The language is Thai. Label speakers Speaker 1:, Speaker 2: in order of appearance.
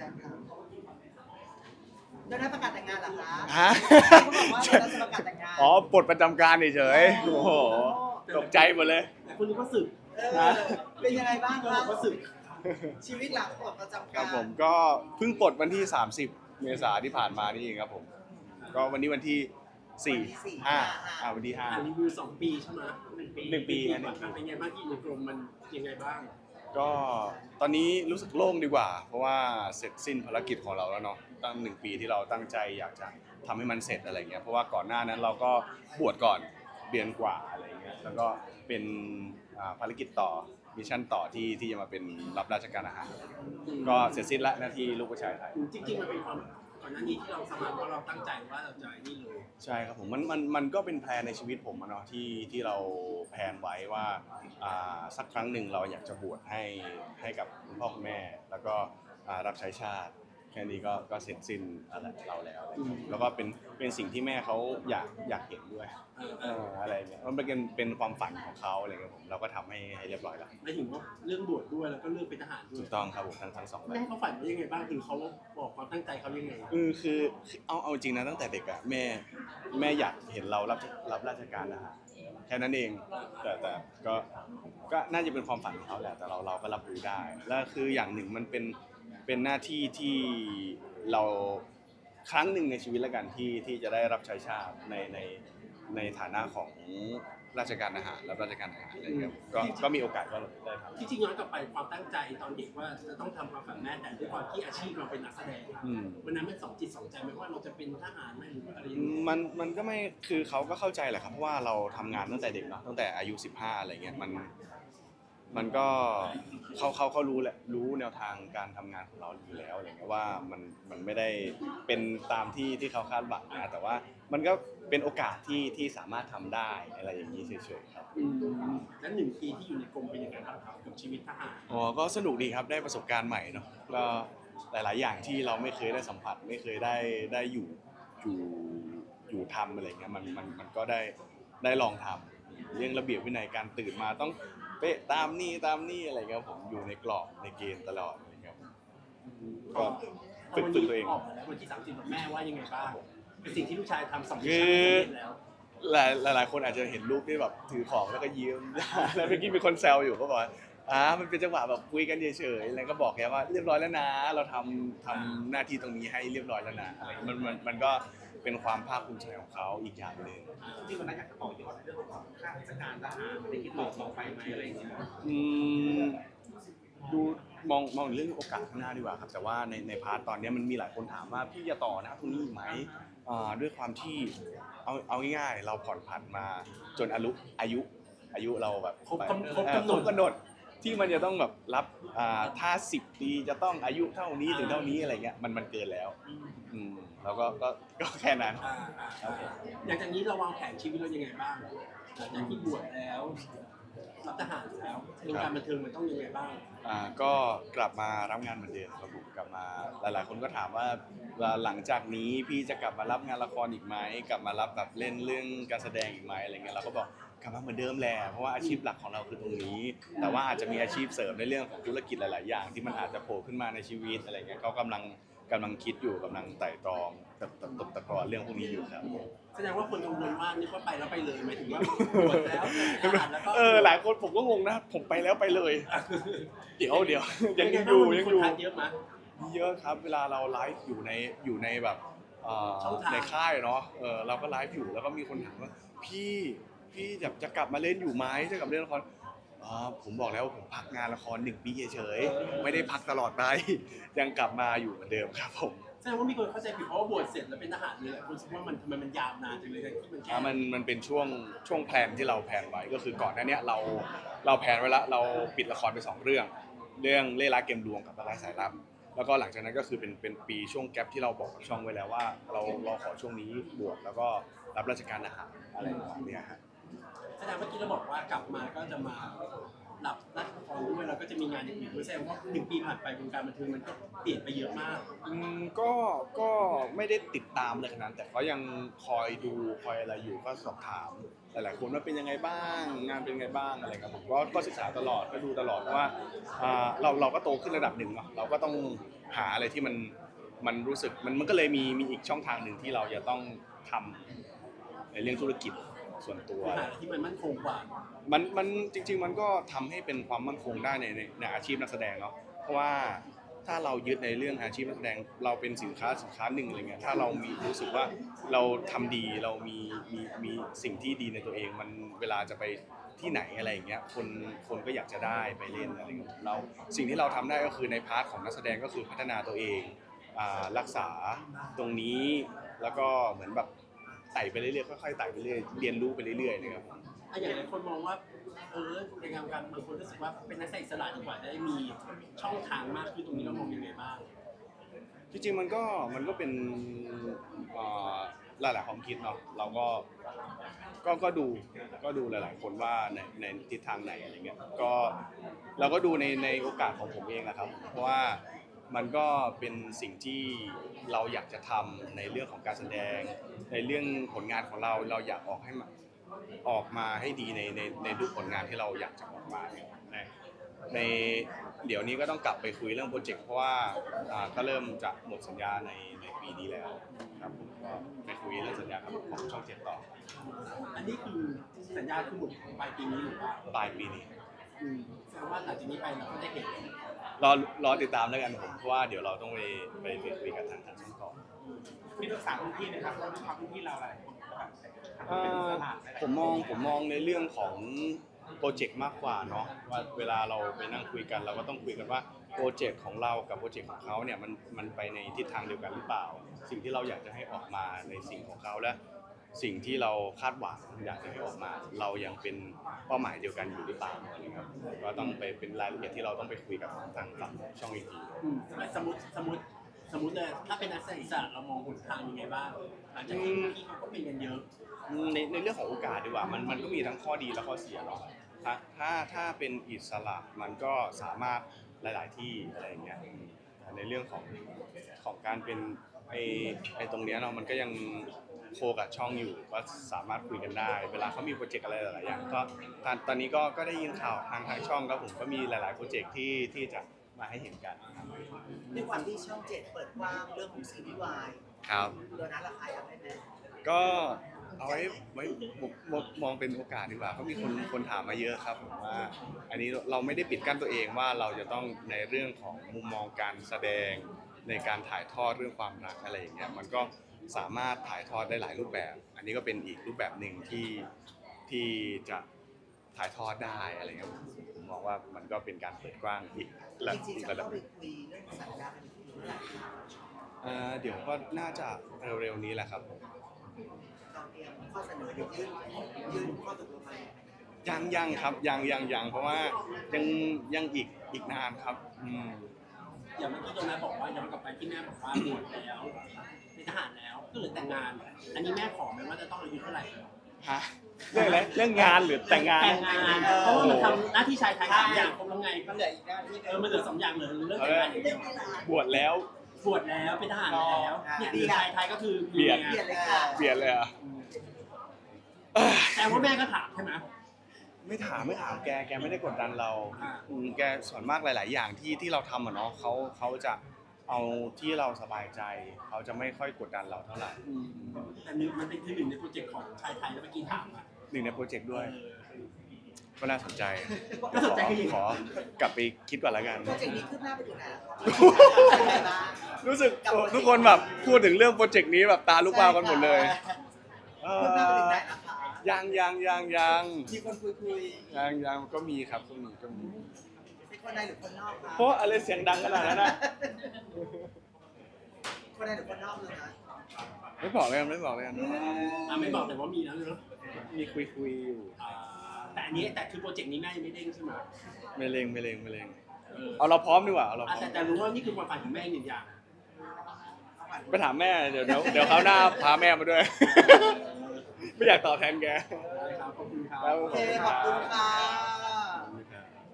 Speaker 1: แต่งงานได้ได้ประกาศแต่งงานเหรอคะ
Speaker 2: ฮะ
Speaker 1: เขาบอกว่าเราจะประกาศแต่งงาน
Speaker 2: อ๋อปลดประจำการเฉยๆโอ้โหตกใจหมดเลย
Speaker 3: แต่คนนี้ก็สึก
Speaker 1: เออเป็นยังไงบ้าง
Speaker 3: ก็
Speaker 1: คะ
Speaker 3: ก็สึก
Speaker 1: ชีวิตหลังปลดประจำ
Speaker 2: ครั
Speaker 1: กา
Speaker 2: บ
Speaker 1: ร
Speaker 2: ผมก็เพิ่งปลดวันที่ 30 เมษาที่ผ่านมานี่เองครับผม ก็วันนี้วันที่สี่ห้าอ่าวันที่ห้า
Speaker 3: อันนี้คือสองปีใช่ไหมหนึ่งปี
Speaker 2: หนึ่งปี
Speaker 3: มัน
Speaker 2: หนึ่งปี
Speaker 3: เป็นไงบ้างที่ในกรมมันยังไงบ้าง
Speaker 2: ก็ตอนนี้รู้สึกโล่งดีกว่า เพราะว่าเสร็จสิ้นภารกิจของเราแล้วเนาะตั้งหนึ่งปีที่เราตั้งใจอยากจะทำให้มันเสร็จอะไรเงี้ยเพราะว่าก่อนหน้านั้นเราก็บวชก่อนเดือนกว่าอะไรเงี้ยแล้วก็เป็นอ่าภารกิจต่อมิชชั่นต่อที่ที่จะมาเป็นรับราชการอาหารก็เสร็จสิ้นละหน้าที่ลูกผู้ชายไทย
Speaker 3: จริงๆมันเป็นความ อนหน้านี้ที่เราสมัครเพราะเราตั้งใจว่าเราจะนี่เลย
Speaker 2: ใช่ครับผมมันมันมันก็เป็นแพลนในชีวิตผมอะเนาะที่ที่เราแพลนไว้ว่าอ่าสักครั้งหนึ่งเราอยากจะบวชให้ให้กับคุณพ่อคุณแม่ แล้วก็อ่ารับใช้ชาติ แค่นี้ก็ก็เสร็จสิ้นอะไรเราแล้วอะไรเงี้ยแล้วก็เป็นเป็นสิ่งที่แม่เขาอยากอยากเห็นด้วย
Speaker 3: เออ
Speaker 2: เอออะไรเงี้ยมันเป็นเป็นความฝันของเขาอะไรเงี้ยผมเราก็ทำให้ให้เรียบร้อยแล้ว
Speaker 3: หมายถึงว่าเรื่องบวชด้วยแล้วก็เรื่องเป็นทหารด้ว
Speaker 2: ถู
Speaker 3: ย
Speaker 2: กต้องครับผมทั้งทั้งสองแบ
Speaker 3: ได้
Speaker 2: บ
Speaker 3: เขาฝันว่ายังไงบ้างคือเขาบอกความตั้งใจเขายังไง
Speaker 2: เออคือคือเอาเอาจริงนะตั้งแต่เด็กอะแม่แม่อยากเห็นเรารับรับราชการนะฮะแค่นั้นเองแต่แต่ก็ก็น่าจะเป็นความฝันของเขาแหละแต่เราเราก็รับรู้ได้ แล้วคืออย่างหนึ่งมันเป็น เป็นหน้าที่ที่เราครั้งหนึ่งในชีวิตแล้วกันที่ที่จะได้รับใช้ชาติในในในฐานะของราชการอาหารรับราชการอาหารอะไรเงี้ยก็ก็มีโอกาสก็ได้ทำ
Speaker 3: ที่จริงย้อนกลับไปความตั้งใจตอนเด็กว่าจะต้องทำความฝันแม่แต่ด้วยความที่อาชีพเราเป็นนักแสดง
Speaker 2: อืม
Speaker 3: วันนั้นมันสองจิตสองใจไหมว่าเราจะเป็นทหารไหมหรือว่าอะไรอย่างเงี้ย
Speaker 2: มันมันก็ไม่คือเขาก็เข้าใจแหละครับเพราะว่าเราทำงานตั้งแต่เด็กเนาะตั้งแต่อายุ 15อะไรเงี้ยมัน มันก็เขาเขาเขารู้แหละรู้แนวทางการทำงานของเราอยู่แล้วอะไรเงี้ยว่ามันมันไม่ได้เป็นตามที่ที่เขาคาดหวังนะแต่ว่ามันก็เป็นโอกาสที่ที่สามารถทำได้อะไรอย่างนี้เฉยๆครับ
Speaker 3: อืมแล้วหนึ่งปีที่อยู่ในกรมเป็นยังไงบ้างครับกับชีวิตทหาร
Speaker 2: อ๋อ ก็สนุกดีครับ ได้ประสบการณ์ใหม่เนาะ ก็หลาย ๆ อย่างที่เราไม่เคยได้สัมผัส ไม่เคยได้ได้อยู่อยู่อยู่ทำอะไรเงี้ย มันมันมันก็ได้ได้ลองทำเรื่องระเบียบวินัยการตื่นมาต้อง เป๊ะตามนี่ตามนี่อะไรเงี้ยผมอยู่ในกรอบในเกณฑ์ตลอดอะไรเงี้ยครับก็
Speaker 3: พอ
Speaker 2: ฝึก
Speaker 3: วัน
Speaker 2: ฝึก
Speaker 3: นี้
Speaker 2: ตัวเอง
Speaker 3: ออกมาแล้ววันที่สามสิบแม่ว่ายังไงบ้างเป็นสิ่งที่ลูกชายทำสำเร็จ
Speaker 2: คือ
Speaker 3: สำเร็จแล้ว
Speaker 2: หลายหลายหลายคนอาจจะเห็นรูปที่แบบถือของแล้วก็ยิ้ม แล้วเมื่อกี้มีคนแซวอยู่ก็บอกว่าอ่ามันเป็นจังหวะแบบคุยกันเฉยๆแล้วก็บอกแกว่าเรียบร้อยแล้วนะ เราทำทำหน้าที่ตรงนี้ให้เรียบร้อยแล้วนะอะไรมันมันมันก็ เป็นความภาคภูมิใจของเขาอีกอย่างหนึ่ง
Speaker 4: ที่วันนั้นอยากจะต่อยอดในเรื่องของข้าราชการทหารในที่ต่อต่อไปไหมอะไรอย่างเงี้ย
Speaker 2: อืมดูมองมองเรื่องโอกาสข้างหน้าดีกว่าครับ แต่ว่าในในพาร์ทตอนนี้มันมีหลายคนถามว่าพี่จะต่อนะตรงนี้อีกไหมอ่าด้วยความที่เอาเอาง่ายๆเราผ่อนผันมาจนอายุอายุอายุเราแบบ
Speaker 3: ครบกำครบ
Speaker 2: เอ่อกำ
Speaker 3: หนด
Speaker 2: ครบกำหนดที่มันจะต้องแบบรับอ่าถ้าสิบปีจะต้องอายุเท่านี้ถึงเท่านี้อะไรเงี้ยมันมันเกินแล้วอืม แล้วก็ก็ก็แค่นั้น
Speaker 3: อ่าอ่าอย่างจากนี้เราวางแผนชีวิตเรายังไงบ้างหลังจากที่บวชแล้วรับทหารแล้ววงการบันเทิงมันต้องยังไงบ้าง
Speaker 2: อ่าก็กลับมารับงานเหมือนเดิมครับผมกลับมาหลาย ๆ คนก็ถามว่าว่าหลังจากนี้พี่จะกลับมารับงานละครอีกไหมกลับมารับแบบเล่นเรื่องการแสดงอีกไหมอะไรเงี้ยเราก็บอกกลับมาเหมือนเดิมแหละเพราะว่าอาชีพหลักของเราคือตรงนี้ แต่ว่าอาจจะมีอาชีพเสริมในเรื่องของธุรกิจหลาย ๆ อย่าง ที่มันอาจจะโผล่ขึ้นมาในชีวิตอะไรเงี้ยก็กำลัง กำลังคิดอยู่กำลังไต่ตรองตบตบตบตะกอนเรื่องพวกนี้อยู่ครับ
Speaker 3: แสดงว่าคนกังวลว่านึกว่าไปแล้วไปเลยหมายถึงว่าบวชแล้วทหารแล้วก็
Speaker 2: เออหลายคนผมก็งงนะ ผมไปแล้วไปเลย เดี๋ยวเดี๋ยวยัง
Speaker 3: เป็นไง
Speaker 2: อยู่
Speaker 3: บ้า
Speaker 2: ยัง
Speaker 3: คน
Speaker 2: อยู่
Speaker 3: ทานเยอะไหม
Speaker 2: มีเยอะครับเวลาเราไลฟ์อยู่ในอยู่ในแบบเอ่อ
Speaker 3: ช่องทาง
Speaker 2: ในค่ายเนาะเออเราก็ไลฟ์อยู่แล้วก็มีคนถามว่าพี่พี่จะจะกลับมาเล่นอยู่ไหมจะกลับมาเล่นละคร อ๋อผมบอกแล้วว่าผมพักงานละครหนึ่งปีเฉยๆไม่ได้พักตลอดไป ยังกลับมาอยู่เหมือนเดิมครับผม
Speaker 3: แสดงว่ามีคนเข้าใจผิดเพราะว่าบวชเสร็จแล้วเป็นทหารเลยแหละคุณคิดว่ามันทำไมมันยาวนานจังเลยทั้งที่มันแค่
Speaker 2: อ่ามันมันเป็นช่วงช่วงแพลนที่เราแพลนไว้ก็คือก่อนหน้าเนี้ยเราเราแพลนไว้แล้วเราปิดละครไปสองเรื่อง เรื่องเล่ห์รักเกมลวงกับละลายสายลับแล้วก็หลังจากนั้นก็คือเป็นเป็นปีช่วงแกลที่เราบอกกับช่องไว้แล้วว่า เราเราขอช่วงนี้บวชแล้วก็รับราชการอาหารอะไรประมาณเนี้ยฮะ
Speaker 3: แสดงเมื่อกี้เราบอกว่ากลับมาก็จะมารับรัฐละครด้วยเราก็จะมีงานอย่างอื่นด้วยแสดงว่าหนึ่งปีผ่านไปวงการบันเทิงมันก็เปลี่ยนไปเยอะมาก
Speaker 2: อืมก็ก็ไม่ได้ติดตามเลยขนาดนั้นแต่ก็ยังคอยดูคอยอะไรอยู่ก็สอบถามหลายๆคนว่าเป็นยังไงบ้าง งานเป็นยังไงบ้างอะไรครับผมก็ก็ศึกษาตลอดก็ดูตลอดเพราะว่าอ่าเราเราก็โตขึ้นระดับหนึ่งเนาะเราก็ต้องหาอะไรที่มันมันรู้สึกมันมันก็เลยมีมีอีกช่องทางหนึ่งที่เราจะต้องทำในเรื่องธุรกิจ ส่วนตัว
Speaker 3: คือหาอะไรที่มันมั่นคงกว่า
Speaker 2: มันมันจริง ๆ มันก็ทำให้เป็นความมั่นคงได้ในในในอาชีพนักแสดงเนาะเพราะว่าถ้าเรายึดในเรื่องอาชีพนักแสดง เราเป็นสินค้าสินค้าหนึ่งอะไรเงี้ยถ้าเรามีรู้สึกว่าเราทำดีเรามีมีมีสิ่งที่ดีในตัวเอง มันเวลาจะไปที่ไหนอะไรอย่างเงี้ยคนคนก็อยากจะได้ไปเล่นอะไรเงี้ยเราสิ่งที่เราทำได้ก็คือในพาร์ทของนักแสดงก็คือพัฒนาตัวเอง อ่ารักษาตรงนี้แล้วก็เหมือนแบบ ไต่ไปเรื่อยๆค่อยๆไต่ไปเรื่อยเรียนรู้ไปเรื่อยๆนะครับ
Speaker 3: อะอย่างหลายคนมองว่า เออในงานการบางคนรู้สึกว่าเป็นนักแสดงอิสระดีกว่าได้มีช่องทางมากขึ้นตรงนี้เรามองยังไงบ้าง
Speaker 2: จริงๆมันก็มันก็เป็นเอ่อหลายๆความคิดเนาะเราก็ก็ก็ดูก็ดูหลายๆคนว่าในในทิศทางไหนอะไรเงี้ยก็เราก็ดูในในโอกาสของผมเองนะครับ เพราะว่า มันก็เป็นสิ่งที่เราอยากจะทำในเรื่องของการแสดง ในเรื่องผลงานของเราเราอยากออกให้มาออกมาให้ดีในในในดูผลงานที่เราอยากจะออกมาเนี่ยในในเดี๋ยวนี้ก็ต้องกลับไปคุยเรื่องโปรเจกต์เพราะว่าอ่าก็เริ่มจะหมดสัญญาในในปีนี้แล้วครับผมก็ไปคุยเรื่องสัญญากับของช่องเจ็ดต่อ
Speaker 3: อันนี้คือสัญญาคือหมดปลายปีนี้หรือว่า
Speaker 2: ปลายปีนี้
Speaker 3: อืม แสดงว่าหลังจากนี้ไปเราก็ได้เห็น
Speaker 2: รอรอติดตามแล้วกันผมเพราะว่าเดี๋ยวเราต้องไปไปไปคุยกับทางทางช่องต่อ
Speaker 4: มีรักษาพื้นที่นะครับแล้วด้วยความพื้นที่เราอะไรแบบ
Speaker 2: เอ่อผมมองผมมองในเรื่องของโปรเจกต์มากกว่าเนาะว่าเวลาเราไปนั่งคุยกัน เราก็ต้องคุยกันว่าโปรเจกต์ของเรากับโปรเจกต์ของเขาเนี่ยมันมันไปในทิศทางเดียวกันหรือเปล่า สิ่งที่เราอยากจะให้ออกมาในสิ่งของเขาและ สิ่งที่เราคาดหวังอยากจะให้ออกมา เรายังเป็นเป้าหมายเดียวกันอยู่หรือเปล่านะครับก็ต้องไปเป็นรายละเอียดที่เราต้องไปคุยกับทางฝั่งช่องอีกที
Speaker 3: อืมสมมติสมมติสมมติเลยถ้าเป็นนักแสดงอิสระเรามองหนทางยังไงบ้างหลังจากที่พี่เขาก็เป็นกันเยอะ
Speaker 2: ในในเรื่องของโอกาสดีกว่ามันมันก็มีทั้งข้อดีและข้อเสียเนาะถ้าถ้าถ้าเป็นอิสระมันก็สามารถหลาย ๆ ที่อะไรอย่างเงี้ย ในเรื่องของของการเป็นไอไอตรงเนี้ยเนาะมันก็ยังโคกับช่องอยู่ก็สามารถคุยกันได้ เวลาเขามีโปรเจกต์อะไรหลายๆอย่างก็ตอนตอนนี้ก็ก็ได้ยินข่าวทางทางช่องก็ผมก็มีหลายๆโปรเจกต์ที่ที่จะมาให้เห็นกันครับ
Speaker 1: ด้วยความที่ช่องเจ็ดเปิดกว้างเรื่องของซีรีส์วาย
Speaker 2: ครับ
Speaker 1: โดนัทราคาอยากได้ไหม
Speaker 2: ก็ เอาไว้ไว้ผมมองมองเป็นโอกาสดีกว่าเขาะมีคนคนถามมาเยอะครับผมว่า อันนี้เราไม่ได้ปิดกั้นตัวเองว่าเราจะต้องในเรื่องของมุมมองการแสดงในการถ่ายทอดเรื่องความรักอะไรอย่างเงี้ยมันก็สามารถถ่ายทอดได้หลายรูปแบบ อันนี้ก็เป็นอีกรูปแบบหนึ่งที่ที่จะถ่ายทอดได้อะไรเงี้ยผมผมมองว่ามันก็เป็นการเปิดกว้างอีกระ
Speaker 1: จริงๆ
Speaker 2: อีก
Speaker 1: จะ
Speaker 2: ระดับ
Speaker 1: เข้า
Speaker 2: ห
Speaker 1: ไป
Speaker 2: นึ่ง
Speaker 1: คุยเรื่องสัญญากันอีกทีเมื่อไหร่
Speaker 2: เอ่อเดี๋ยวก็น่าจะเร็วๆนี้แหละครับผม
Speaker 1: เราเตรียมข้อเสนอเดี๋ยวยื่นยื่นข้อตกลงมา
Speaker 2: ยังยังครับยังยังยังเพราะว่ายังยังอีกอีกนานครับอืม
Speaker 3: อย่างเมื่อกี้โดนัทบอกว่าย้อนกลับไปที่แม่บอกว่าบวชแล้วเป็นทหารแล้วก็เหลือแต่งงาน อันนี้แม่ขอไหมว่าจะต้องอายุเท่าไหร่
Speaker 2: ฮะเรื่องอะไรเรื่องงานหรือแต่งงาน
Speaker 3: แต่งงานเพราะว่ามันทำหน้าที่ชายไทยสามอย่างครบแล้วไง
Speaker 1: ก็เหลืออีกหน้าที่ห
Speaker 3: เอ
Speaker 1: นึ่
Speaker 3: องมันเหลือสองอย่างเหลือเรื่องแต่งงานอย่างเดียว
Speaker 2: บวชแล้ว
Speaker 3: บวชแล้วเป็นทหารแล้วเนี่ยชายไทยก็คือ
Speaker 2: เปลี่ยน
Speaker 1: เปลี่ยนเลยค่ะ
Speaker 2: เปลี่ยนเลยเหรอะ
Speaker 3: แต่ว่าแม่ก็ถามใช่ไหม
Speaker 2: ไม่ถามไม่ถามแกแกไม่ได้กดดันเรา
Speaker 3: อ่า
Speaker 2: อืมแกส่วนมากหลาย ๆ อย่างที่ที่เราทำอะเนาะเขาเขาจะเอาที่เราสบายใจเขาจะไม่ค่อยกดดันเราเท่าไหร่
Speaker 3: อืมแต่นึงมันเป็นที่หนึ่งในโปรเจกต์ของชายไทยแล้วเมื่อกี้ถามอะ
Speaker 2: หนึ่งในโปรเจกต์ด้วย
Speaker 3: เออ
Speaker 2: ก็น่าสนใจ
Speaker 3: น่าสนใจคือยังไง
Speaker 2: ขอกลับไปคิดก่อนแล้วกัน
Speaker 1: โปรเจกต์นี้คืบหน้าไปถึงไหนแล้วครับเป็นไงบ้าง
Speaker 2: รู้สึกโอ้ทุกคนแบบพูดถึงเรื่องโปรเจกต์นี้แบบตาลุกวาวกันหมดเลยเอ
Speaker 1: คืบหน้าไปถึงไหน
Speaker 2: อ
Speaker 1: นะคะ
Speaker 2: ยังยังยังยัง
Speaker 1: มีคนคุยคุย
Speaker 2: ยังยังก็มีครับก็มีก็มี
Speaker 1: ๆเป็นคนในหรือคนนอกคะ
Speaker 2: เพราะอะไรเสียงดังขนาดนั้นนะ
Speaker 1: คนในหรือคนนอกเลยนะ
Speaker 2: ไม่บอกเลยกันไม่บอกเลยกัน
Speaker 3: อะไม่บอกแต่ว่ามีแล้วเนอะ
Speaker 2: มีคุยคุยอยู่
Speaker 3: อ่า แต่อันนี้แต่คือโปรเจกต์นี้แม่ยังไม่เด้งใช่ไหม
Speaker 2: ไม่เลงไม่เลงไม่เลง
Speaker 3: เออ
Speaker 2: เอาเราพร้อมดีกว่าเอาเราพ
Speaker 3: อะ
Speaker 2: ร้อ
Speaker 3: แต่
Speaker 2: ม
Speaker 3: แต่รู้ว่านี่คือความฝันของแม่หนึ่งอย่าง
Speaker 2: ไปถามแม่เดี๋ยวเดี๋ยวเดี๋ยวเขาวหน้าพาแม่มาด้วย ไม่อยากตอบแทนแก
Speaker 3: ได้ครับขอบคุณครั
Speaker 2: ครับ
Speaker 3: บ
Speaker 1: โอเคขอบคุณค่ะ